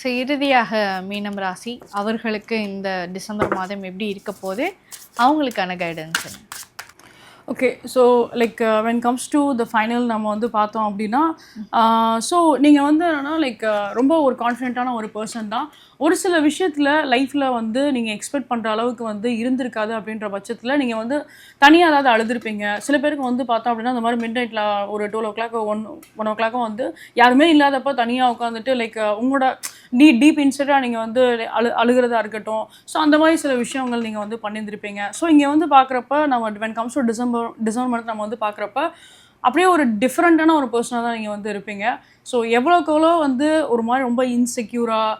So இறுதியாக மீனம் ராசி அவர்களுக்கு இந்த டிசம்பர் மாதம் எப்படி இருக்க போது அவங்களுக்கான கைடன்ஸ் என்ன okay so like when comes to the final நம்ம வந்து பார்த்தோம் அப்படின்னா uh, ஸோ நீங்கள் வந்து என்னென்னா லைக் uh, ரொம்ப ஒரு கான்ஃபிடென்ட்டான ஒரு பர்சன் தான். ஒரு சில விஷயத்தில் லைஃப்பில் வந்து நீங்கள் எக்ஸ்பெக்ட் பண்ணுற அளவுக்கு வந்து இருந்திருக்காது அப்படின்ற பட்சத்தில் நீங்கள் வந்து தனியாக ஏதாவது அழுதுருப்பீங்க. சில பேருக்கு வந்து பார்த்தோம் அப்படின்னா இந்த மாதிரி மிட் நைட்டில் ஒரு twelve o'clock one one ஓ கிளாக்கும் வந்து யாருமே இல்லாதப்போ தனியாக உட்காந்துட்டு லைக் uh, உங்களோட டீ டீப் இன்ஸ்டடாக நீங்கள் வந்து அழு அழுகிறதா இருக்கட்டும். ஸோ அந்த மாதிரி சில விஷயங்கள் நீங்கள் வந்து பண்ணியிருந்திருப்பீங்க. ஸோ இங்கே வந்து பார்க்குறப்ப நம்ம when comes to December December month நம்ம வந்து பார்க்குறப்ப அப்படியே ஒரு டிஃப்ரெண்ட்டான ஒரு பர்சனாக தான் நீங்கள் வந்து இருப்பீங்க. ஸோ எவ்வளோக்கு எவ்வளோ வந்து ஒரு மாதிரி ரொம்ப இன்செக்யூராக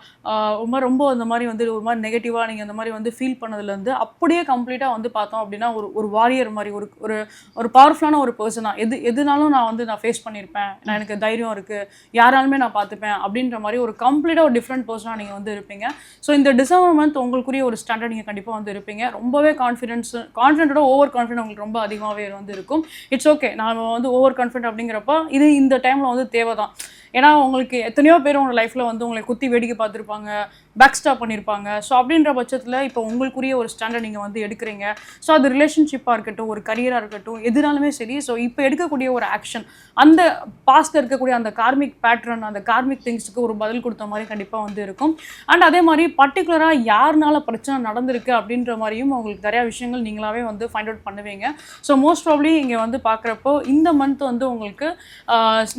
ரொம்ப ரொம்ப அந்த மாதிரி வந்து ஒரு மாதிரி நெகட்டிவாக நீங்கள் அந்த மாதிரி வந்து ஃபீல் பண்ணதுலேருந்து அப்படியே கம்ப்ளீட்டாக வந்து பார்த்தோம் அப்படின்னா ஒரு ஒரு வாரியர் மாதிரி ஒரு ஒரு ஒரு பவர்ஃபுல்லான ஒரு பர்சனாக எது எதுனாலும் நான் வந்து நான் ஃபேஸ் பண்ணியிருப்பேன் நான் எனக்கு தைரியம் இருக்குது யாராலுமே நான் பார்த்துப்பேன் அப்படின்ற மாதிரி ஒரு கம்ப்ளீட்டாக ஒரு டிஃப்ரெண்ட் பர்சனாக நீங்கள் வந்து இருப்பீங்க. ஸோ இந்த டிசம்பர் மந்த் உங்களுக்குரிய ஒரு ஸ்டாண்டர்ட் நீங்கள் கண்டிப்பாக வந்து இருப்பீங்க. ரொம்பவே கான்ஃபிடென்ஸ் கான்ஃபிடென்ட்டோட ஓவர் கான்ஃபிடென்ட் உங்களுக்கு ரொம்ப அதிகமாகவே வந்து இருக்கும். இட்ஸ் ஓகே நான் வந்து ஓவர் கான்ஃபிடென்ட் அப்படிங்கிறப்ப இது இந்த டைமில் வந்து தேவை தான் ஏன்னா உங்களுக்கு எத்தனையோ பேர் உங்கள் லைஃப்பில் வந்து உங்களை குத்தி வேடிக்கை பார்த்துருப்பாங்க. பேக் ஸ்டாப் பண்ணியிருப்பாங்க ஸோ அப்படின்ற பட்சத்தில் இப்போ உங்களுக்குரிய ஒரு ஸ்டாண்டர்ட் நீங்கள் வந்து எடுக்கிறீங்க. ஸோ அது ரிலேஷன்ஷிப்பாக இருக்கட்டும் ஒரு கரியராக இருக்கட்டும் எதுனாலுமே சரி. ஸோ இப்போ எடுக்கக்கூடிய ஒரு ஆக்ஷன் அந்த பாஸ்ட்டில் இருக்கக்கூடிய அந்த கார்மிக் பேட்டர்ன் அந்த கார்மிக் திங்ஸுக்கு ஒரு பதில் கொடுத்த மாதிரி கண்டிப்பாக வந்து இருக்கும். அண்ட் அதே மாதிரி பர்டிகுலராக யாருனால பிரச்சனை நடந்திருக்கு அப்படின்ற மாதிரியும் உங்களுக்கு நிறையா விஷயங்கள் நீங்களாவே வந்து ஃபைண்ட் அவுட் பண்ணுவீங்க. ஸோ மோஸ்ட் ப்ராப்ளி இங்கே வந்து பார்க்குறப்போ இந்த மந்த் வந்து உங்களுக்கு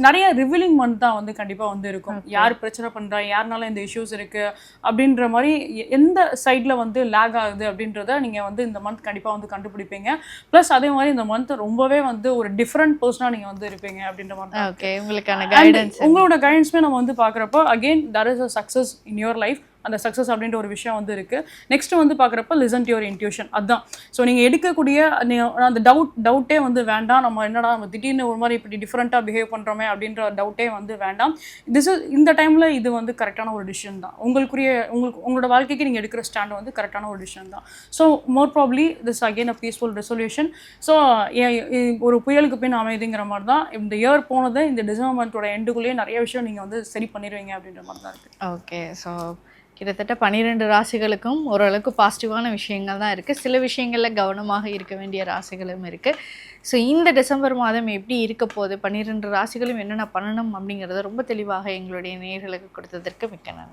நிறைய ரிவிலிங் மந்த் தான் வந்து கண்டிப்பாக வந்து இருக்கும். யார் பிரச்சனை பண்ணுறா யாருனால இந்த இஷ்யூஸ் இருக்குது அப்படின்ற மாதிரி எந்த சைடில் வந்து லேக் ஆகுது அப்படின்றத நீங்கள் வந்து இந்த மந்த் கண்டிப்பாக வந்து கண்டுபிடிப்பீங்க. ப்ளஸ் அதே மாதிரி இந்த மந்த் ரொம்பவே வந்து ஒரு டிஃப்ரெண்ட் பர்சனாக நீங்கள் வந்து இருப்பீங்க அப்படின்ற மாதிரி தான் ஓகே உங்களுக்கான கைடன்ஸ் உங்களோட கைடன்ஸுமே நம்ம வந்து பார்க்குறப்போ again there is a success in your life அந்த சக்ஸஸ் அப்படின்ற ஒரு விஷயம் வந்து இருக்குது நெக்ஸ்ட் வந்து பார்க்குறப்ப லிசன் டு யுவர் இன்ட்யூஷன் அதுதான் ஸோ நீங்கள் எடுக்கக்கூடிய அந்த டவுட் டவுட்டே வந்து வேண்டாம். நம்ம என்னடா நம்ம திடீர்னு ஒரு மாதிரி இப்படி டிஃப்ரெண்ட்டாக பிஹேவ் பண்ணுறோமே அப்படின்ற டவுட்டே வந்து வேண்டாம். திஸ் இஸ் இந்த டைமில் இது வந்து கரெக்டான ஒரு டிசிஷன் தான். உங்களுக்குரிய உங்களுக்கு உங்களோட வாழ்க்கைக்கு நீங்கள் எடுக்கிற ஸ்டாண்ட் வந்து கரெக்டான ஒரு டிசிஷன் தான். So more probably this again a peaceful resolution so ஒரு புயலுக்கு பின் அமைதிங்கிற மாதிரி தான். இந்த இயர் போனது இந்த டிசம்பர் மந்தோட எண்டுக்குள்ளேயே நிறைய விஷயம் நீங்கள் வந்து சரி பண்ணிடுவீங்க அப்படின்ற மாதிரி தான் இருக்குது ஓகே ஸோ கிட்டத்தட்ட பன்னிரெண்டு ராசிகளுக்கும் ஓரளவுக்கு பாசிட்டிவான விஷயங்கள் தான் இருக்குது சில விஷயங்களில் கவனமாக இருக்க வேண்டிய ராசிகளும் இருக்குது ஸோ இந்த டிசம்பர் மாதம் எப்படி இருக்க போகுது? பன்னிரெண்டு ராசிகளும் என்னென்ன பண்ணணும் அப்படிங்கிறத ரொம்ப தெளிவாக எங்களுடைய நேர்களுக்கு கொடுத்ததற்கு மிக்க நன்றி.